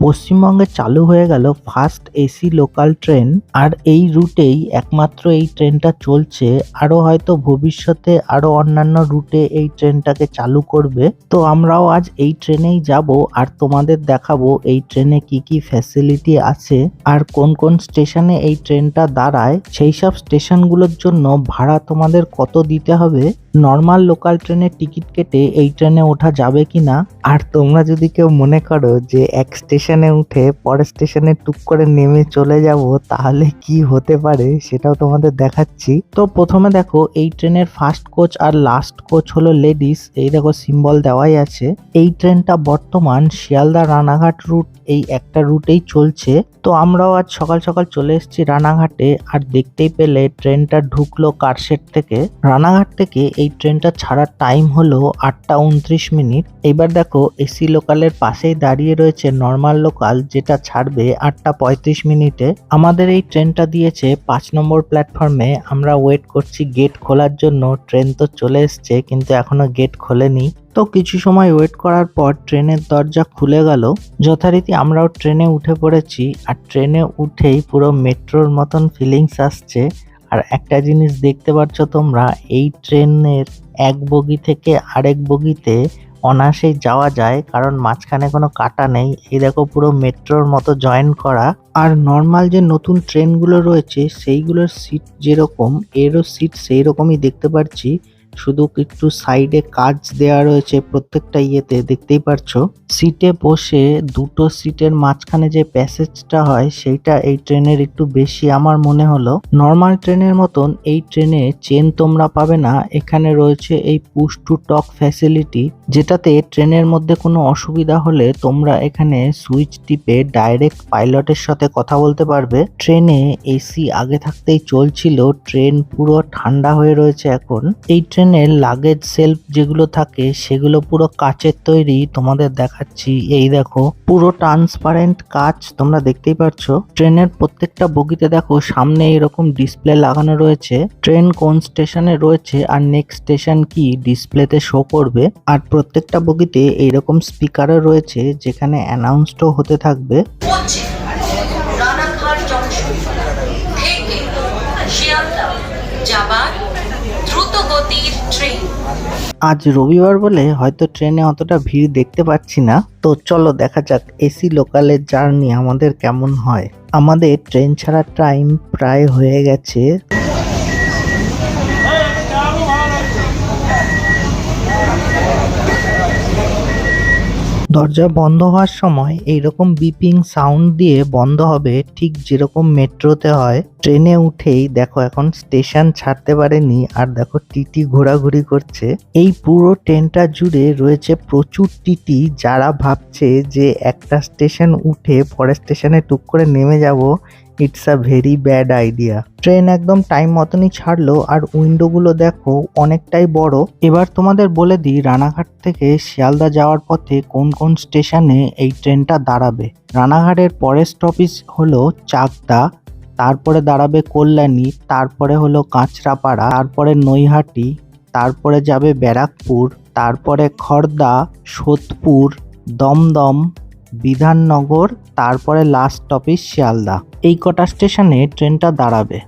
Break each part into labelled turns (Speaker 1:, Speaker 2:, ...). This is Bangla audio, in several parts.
Speaker 1: পশ্চিমবঙ্গে চালু হয়ে গেল ফার্স্ট এসি লোকাল ট্রেন আর এই রুটেই একমাত্র এই ট্রেনটা চলছে। আরও হয়তো ভবিষ্যতে আরও অন্যান্য রুটে এই ট্রেনটাকে চালু করবে। তো আমরাও আজ এই ট্রেনেই যাব আর তোমাদের দেখাবো এই ট্রেনে কি কি ফ্যাসিলিটি আছে আর কোন কোন স্টেশনে এই ট্রেনটা দাঁড়ায়। সেই সব স্টেশনগুলোর জন্য ভাড়া তোমাদের কত দিতে হবে? নর্মাল লোকাল ট্রেনের টিকিট কেটে এই ট্রেনে ওঠা যাবে কিনা আর তোমরা যদি কেউ মনে করো যে এক স্টেশনে উঠে পরের স্টেশনে টুক করে নেমে চলে যাব, তাহলে কি হতে পারে সেটাও তোমাদের দেখাচ্ছি। তো প্রথমে দেখো, এই ট্রেনের ফার্স্ট কোচ আর লাস্ট কোচ হলো লেডিস এই দেখো সিম্বল দেওয়াই আছে। এই ট্রেনটা বর্তমান শিয়ালদা রানাঘাট রুট এই একটা রুটেই চলছে। তো আমরাও আজ সকাল সকাল চলে এসেছি রানাঘাটে, আর দেখতেই পেলে ট্রেনটা ঢুকলো কারশেড থেকে। রানাঘাট থেকে এই ট্রেনটা ছাড়ার টাইম হলো আটটা উনত্রিশ মিনিট। এবার দেখো এসি লোকালের পাশেই দাঁড়িয়ে রয়েছে নর্মাল লোকাল যেটা ছাড়বে আটটা পঁয়ত্রিশ মিনিটে। আমাদের এই ট্রেনটা দিয়েছে পাঁচ নম্বর প্ল্যাটফর্মে আমরা ওয়েট করছি গেট খোলার জন্য। ট্রেন তো চলে এসছে কিন্তু এখনও গেট খোলেনি। তো কিছু সময় ওয়েট করার পর ট্রেনের দরজা খুলে গেল। যথারীতি আমরাও ট্রেনে উঠে পড়েছি। আর ট্রেনে উঠেই পুরো মেট্রোর মতন ফিলিংস আসছে। আর একটা জিনিস দেখতে পাচ্ছ তোমরা, এই ট্রেনের এক বগি থেকে আরেক বগিতে অনায়াসেই যাওয়া যায়, কারণ মাঝখানে কোনো কাটা নেই। এই দেখো পুরো মেট্রোর মতো জয়েন করা। আর নর্মাল যে নতুন ট্রেনগুলো রয়েছে, সেইগুলোর সিট যেরকম, এরও সিট সেই রকমই দেখতে পাচ্ছি শুধু একটু সাইডে কাজ দেওয়া রয়েছে প্রত্যেকটা ইয়েতে, দেখতেই পারছ। সিটে বসে দুটো সিটের মাঝখানে যে প্যাসেজটা হয়, সেইটা এই ট্রেনের একটু বেশি আমার মনে হলো। নর্মাল ট্রেনের মতন এই ট্রেনে চেন তোমরা পাবে না। এখানে রয়েছে এই পুশ টু টক ফ্যাসিলিটি। যেটাতে ট্রেনের মধ্যে কোনো অসুবিধা হলে তোমরা এখানে সুইচ টিপে ডাইরেক্ট পাইলটের সাথে কথা বলতে পারবে। ট্রেনে এসি আগে থাকতেই চলছিল, ট্রেন পুরো ঠান্ডা হয়ে রয়েছে এখন। এই ট্রেনের লাগেজ সেলফ যেগুলো থাকে, সেগুলো পুরো কাচের তৈরি তোমাদের দেখাচ্ছি। এই দেখো, পুরো ট্রান্সপারেন্ট কাচ তোমরা দেখতেই পারছ। ট্রেনের প্রত্যেকটা বগিতে দেখো, সামনে এরকম ডিসপ্লে লাগানো রয়েছে। ট্রেন কোন স্টেশনে রয়েছে আর নেক্সট স্টেশন কি, ডিসপ্লেতে শো করবে। আর প্রত্যেকটা বগিতে এইরকম স্পিকারও রয়েছে, যেখানে অ্যানাউন্সডও হতে থাকবে। আজ রবিবার বলে হয়তো ট্রেনে অতটা ভিড় দেখতে পাচ্ছি না। তো চলো দেখা যাক এসি লোকালের জার্নি আমাদের কেমন হয়। আমাদের ট্রেন ছাড়া টাইম প্রায় হয়ে গেছে। দরজা বন্ধ হওয়ার সময় এইরকম বিপিং সাউন্ড দিয়ে বন্ধ হবে ঠিক যেরকম মেট্রোতে হয়। ট্রেনে উঠেই দেখো এখন স্টেশন ছাড়তে পারেনি আর দেখো টিটি ঘোরাঘুরি করছে। এই পুরো ট্রেনটা জুড়ে রয়েছে প্রচুর টিটি যারা ভাবছে যে একটা স্টেশন উঠে পরের স্টেশনে টুক করে নেমে যাব it's a very bad idea train একদম টাইম মতনই ছাড়লো আর উইন্ডোগুলো দেখো অনেকটাই বড়। এবার তোমাদের বলে দিই, রানাঘাট থেকে শিয়ালদা যাওয়ার পথে কোন কোন স্টেশনে এই ট্রেনটা দাঁড়াবে। রানাঘাটের পরের স্টপেজ হলো চাকদা। তারপরে দাঁড়াবে কল্যাণী, তারপরে হলো কাঁচরাপাড়া, তারপরে নৈহাটি, তারপরে যাবে ব্যারাকপুর, তারপরে খড়দা সোদপুর, দমদম, বিধাননগর, তারপরে লাস্ট স্টপেজ শিয়ালদা। এই কটা স্টেশনে ট্রেনটা দাঁড়াবে।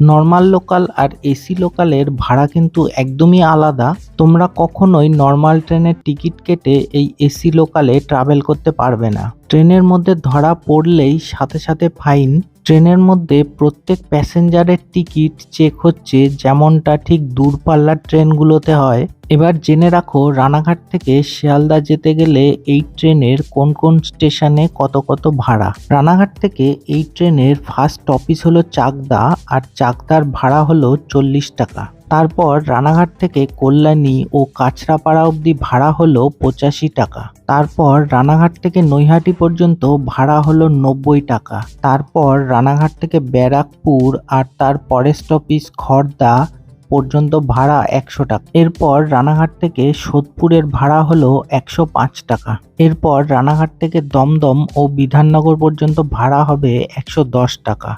Speaker 1: নর্মাল লোকাল আর এসি লোকালের ভাড়া কিন্তু একদমই আলাদা। তোমরা কখনোই নর্মাল ট্রেনের টিকিট কেটে এই এসি লোকালে ট্রাভেল করতে পারবে না। ট্রেনের মধ্যে ধরা পড়লেই সাথে সাথে ফাইন ট্রেনের মধ্যে প্রত্যেক প্যাসেঞ্জারের টিকিট চেক হচ্ছে যেমনটা ঠিক দূরপাল্লার ট্রেনগুলোতে হয়। এবার জেনে রাখো, রানাঘাট থেকে শিয়ালদা যেতে গেলে এই ট্রেনের কোন কোন স্টেশনে কত কত ভাড়া? রানাঘাট থেকে এই ট্রেনের ফার্স্ট অফিস হলো চাকদা আর চাকদার ভাড়া হলো চল্লিশ টাকা। তারপর রানাঘাট থেকে কল্যাণী ও কাছড়াপাড়া অবধি ভাড়া হলো পঁচাশি টাকা। তারপর রানাঘাট থেকে নৈহাটি পর্যন্ত ভাড়া হলো নব্বই টাকা। তারপর রানাঘাট থেকে ব্যারাকপুর আর তার পরের স্টপিস খড়দা পর্যন্ত ভাড়া একশো টাকা। এরপর রানাঘাট থেকে সোদপুরের ভাড়া হলো একশো পাঁচ টাকা। এরপর রানাঘাট থেকে দমদম ও বিধাননগর পর্যন্ত ভাড়া হবে একশো দশ টাকা।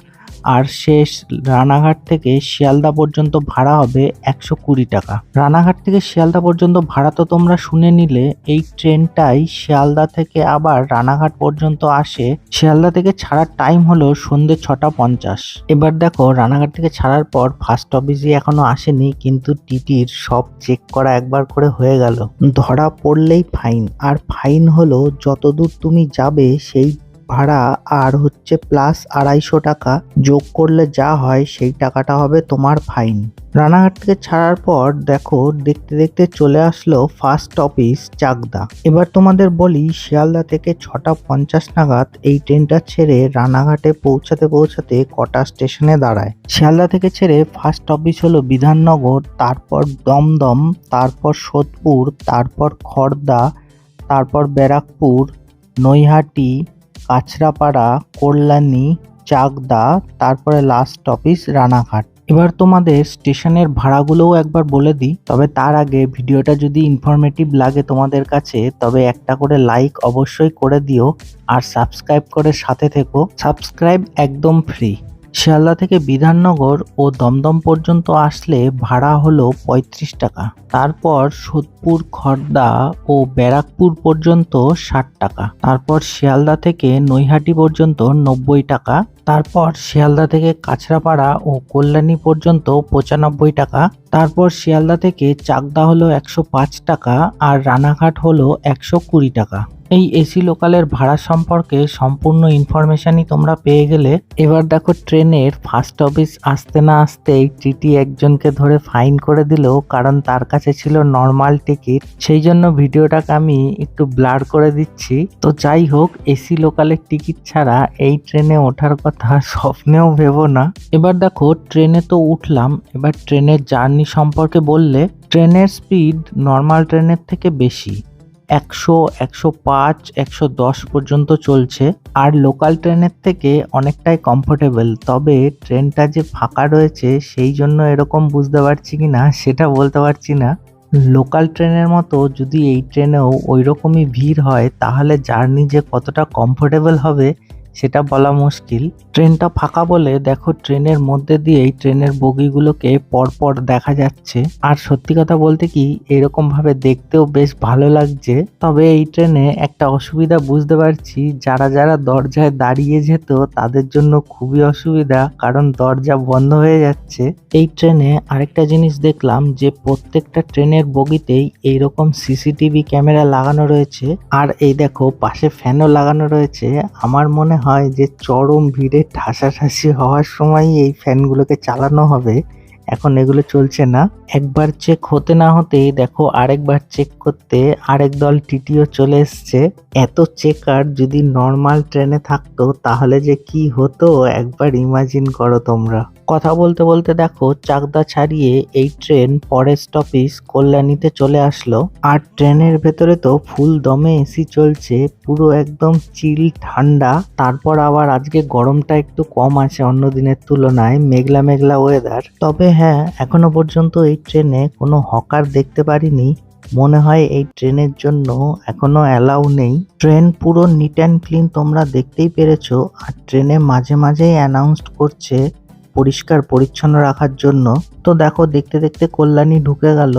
Speaker 1: আর শেষ রানাঘাট থেকে শিয়ালদা পর্যন্ত ভাড়া হবে একশো কুড়ি টাকা। রানাঘাট থেকে শিয়ালদা পর্যন্ত ভাড়া তো তোমরা শুনে নিলে, এই ট্রেনটাই শিয়ালদা থেকে আবার রানাঘাট পর্যন্ত আসে। শিয়ালদা থেকে ছাড়ার টাইম হলো সন্ধ্যে ছটা পঞ্চাশ। এবার দেখো, রানাঘাট থেকে ছাড়ার পর ফার্স্ট অফিসে এখনও আসেনি, কিন্তু টিটির সব চেক করা একবার করে হয়ে গেল। ধরা পড়লেই ফাইন আর ফাইন হলো যতদূর তুমি যাবে, সেই ভাড়া আর হচ্ছে প্লাস আড়াইশো টাকা যোগ করলে যা হয় সেই টাকাটা হবে তোমার ফাইন রানাঘাট থেকে ছাড়ার পর দেখো দেখতে দেখতে চলে আসলো ফার্স্ট অফিস চাকদা। এবার তোমাদের বলি শিয়ালদা থেকে ছটা পঞ্চাশ নাগাদ এই ট্রেনটা ছেড়ে রানাঘাটে পৌঁছাতে পৌঁছাতে কটা স্টেশনে দাঁড়ায়। শিয়ালদা থেকে ছেড়ে ফার্স্ট অফিস হলো বিধাননগর, তারপর দমদম, তারপর সোদপুর, তারপর খড়দা তারপর ব্যারাকপুর, নৈহাটি কাছড়াপাড়া, কল্যাণী, চাকদা, তারপরে লাস্ট অফিস রানাঘাট। এবার তোমাদের স্টেশনের ভাড়াগুলোও একবার বলে দিই, তবে তার আগে ভিডিওটা যদি ইনফরমেটিভ লাগে তোমাদের কাছে, তবে একটা করে লাইক অবশ্যই করে দিও, আর সাবস্ক্রাইব করে সাথে থেকো। সাবস্ক্রাইব একদম ফ্রি শিয়ালদা থেকে বিধাননগর ও দমদম পর্যন্ত আসলে ভাড়া হলো পঁয়ত্রিশ টাকা। তারপর সোদপুর খড়দা ও ব্যারাকপুর পর্যন্ত ষাট টাকা। তারপর শিয়ালদা থেকে নৈহাটি পর্যন্ত নব্বই টাকা। তারপর শিয়ালদা থেকে কাছড়াপাড়া ও কল্যাণী পর্যন্ত পঁচানব্বই টাকা। তারপর শিয়ালদা থেকে চাকদা হলো একশো পাঁচ টাকা আর রানাঘাট হলো একশো কুড়ি টাকা। এই এসি লোকালের ভাড়া সম্পর্কে সম্পূর্ণ ইনফরমেশনই তোমরা পেয়ে গেলে এবার দেখো ট্রেনের ফার্স্ট অফিস আসতে না আসতেই টিটি একজনকে ধরে ফাইন করে দিল, কারণ তার কাছে ছিল নর্মাল টিকিট সেই জন্য ভিডিওটাকে আমি একটু ব্লার করে দিচ্ছি। তো যাই হোক, এসি লোকালের টিকিট ছাড়া এই ট্রেনে ওঠার কথা স্বপ্নেও ভেবো না। এবার দেখো, ট্রেনে তো উঠলাম। এবার ট্রেনের জার্নি সম্পর্কে বললে, ট্রেনের স্পিড নর্মাল ট্রেনের থেকে বেশি। একশো একশো পাঁচ, একশো দশ পর্যন্ত চলছে। আর লোকাল ট্রেনের থেকে অনেকটাই কমফোর্টেবল তবে ট্রেনটা যে ফাঁকা রয়েছে, সেই জন্য এরকম বুঝতে পারছি কি না, সেটা বলতে পারছি না। লোকাল ট্রেনের মতো যদি এই ট্রেনেও ওই রকমই ভিড় হয়, তাহলে জার্নি যে কতটা কমফোর্টেবল হবে সেটা বলা মুশকিল। ট্রেনটা ফাঁকা বলে দেখো ট্রেনের মধ্যে দিয়েই ট্রেনের বগিগুলোকে পরপর দেখা যাচ্ছে। আর সত্যি কথা বলতে কি এরকম ভাবে দেখতেও বেশ ভালো লাগছে। তবে এই ট্রেনে একটা অসুবিধা বুঝতে পারছি, যারা যারা দরজায় দাঁড়িয়ে যেত তাদের জন্য খুবই অসুবিধা, কারণ দরজা বন্ধ হয়ে যাচ্ছে। এই ট্রেনে আরেকটা জিনিস দেখলাম যে প্রত্যেকটা ট্রেনের বগিতেই এইরকম সিসিটিভি ক্যামেরা লাগানো রয়েছে। আর এই দেখো পাশে ফ্যানও লাগানো রয়েছে। আমার মনে হয় যে চরম ভিড়ে ঠাসাঠাসি হওয়ার সময় এই ফ্যানগুলোকে চালানো হবে। এখন এগুলো চলছে না। একবার চেক হতে না হতেই দেখো আরেকবার চেক করতে আরেক দল টিটিও চলে এসছে। এত চেকার যদি নর্মাল ট্রেনে থাকতো তাহলে যে কি হতো? একবার ইমাজিন করো তোমরা। কথা বলতে বলতে দেখো চাকদা ছাড়িয়ে এই ট্রেন পরের স্টপিস কল্যাণীতে চলে আসলো। আর ট্রেনের ভেতরে তো ফুল দমে এসি চলছে, পুরো একদম চিল ঠান্ডা। তারপর আবার আজকে গরমটা একটু কম আছে অন্য দিনের তুলনায়, মেঘলা মেঘলা ওয়েদার তবে হ্যাঁ এখনও পর্যন্ত এই ট্রেনে কোনো হকার দেখতে পারিনি। মনে হয় এই ট্রেনের জন্য এখনও অ্যালাউ নেই। ট্রেন পুরো নিট অ্যান্ড ক্লিন তোমরা দেখতেই পেরেছ। আর ট্রেনে মাঝে মাঝেই অ্যানাউন্সড করছে পরিষ্কার, পরিচ্ছন্ন রাখার জন্য। তো দেখো, দেখতে দেখতে কল্যাণী ঢুকে গেল।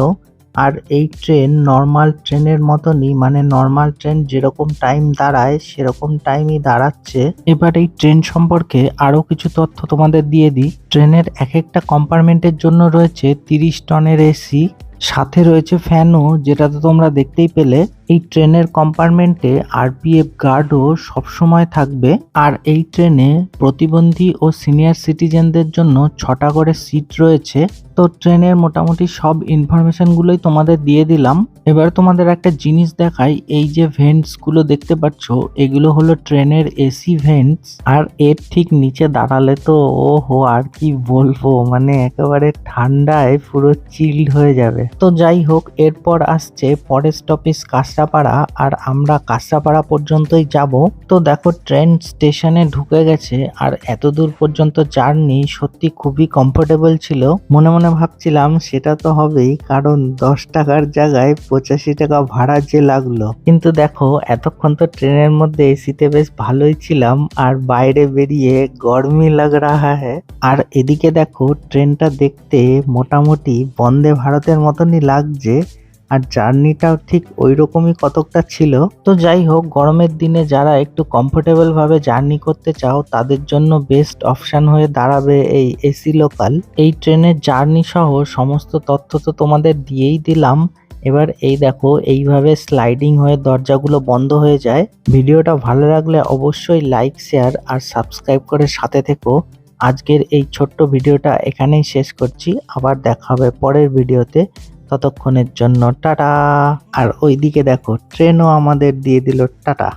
Speaker 1: আর এই ট্রেন নর্মাল ট্রেনের মতনই মানে নর্মাল ট্রেন যেরকম টাইম দাঁড়ায়, সেরকম টাইমই দাঁড়াচ্ছে। এবার এই ট্রেন সম্পর্কে আরও কিছু তথ্য তোমাদের দিয়ে দিই। ট্রেনের এক একটা কম্পার্টমেন্টের জন্য রয়েছে তিরিশ টনের এসি সাথে রয়েছে ফ্যানও, যেটা তো তোমরা দেখতেই পেলে। এই ট্রেনের কম্পার্টমেন্টে আরপিএফ গার্ডও সবসময় থাকবে। আর এই ট্রেনে প্রতিবন্ধী ও সিনিয়র সিটিজেনদের জন্য ছটা করে সিট রয়েছে। তো ট্রেনের মোটামুটি সব ইনফরমেশনগুলোই তোমাদের দিয়ে দিলাম। এবার তোমাদের একটা জিনিস দেখাই, এই যে ভেন্টসগুলো দেখতে পাচ্ছ, এগুলো হলো ট্রেনের এসি ভেন্টস আর এর ঠিক নিচে দাঁড়ালে তো ও হো আর কি বলব মানে একেবারে ঠান্ডায় পুরো চিল্ড হয়ে যাবে। তো যাই হোক, এরপর আসছে পরের স্টপিস কাঁচরাপাড়া আর আমরা কাঁচরাপাড়া পর্যন্তই যাব। তো দেখো ট্রেন স্টেশনে ঢুকে গেছে, আর এত দূর পর্যন্ত জার্নি সত্যি খুবই কমফোর্টেবল ছিল। মনে মনে ভাবছিলাম সেটা তো হবেই, কারণ দশ টাকার জায়গায় পঁচাশি টাকা ভাড়া যে লাগল। কিন্তু দেখো, এতক্ষণ তো ট্রেনের মধ্যে এসিতে বেশ ভালোই ছিলাম, আর বাইরে বেরিয়ে গরমই লাগ রাহা হ্যাঁ আর এদিকে দেখো, ট্রেনটা দেখতে মোটামুটি বন্দে ভারতের মতনই লাগছে, আর জার্নিটাও ঠিক ওই রকমই কতকটা ছিল। তো যাই হোক, গরমের দিনে যারা একটু কমফোর্টেবল ভাবে জার্নি করতে চাও, তাদের জন্য বেস্ট অপশন হয়ে দাঁড়াবে এই এসি লোকাল এই ট্রেনের জার্নি সহ সমস্ত তথ্য তো তোমাদের দিয়েই দিলাম। এবার এই দেখো, এইভাবে স্লাইডিং হয়ে দরজাগুলো বন্ধ হয়ে যায়। ভিডিওটা ভালো লাগলে অবশ্যই লাইক শেয়ার আর সাবস্ক্রাইব করে সাথে থেকো। আজকের এই ছোট্ট ভিডিওটা এখানেই শেষ করছি। আবার দেখা হবে পরের ভিডিওতে। ততক্ষণের জন্য টাটা। আর ওইদিকে দেখো ট্রেনও আমাদের দিয়ে দিল টাটা।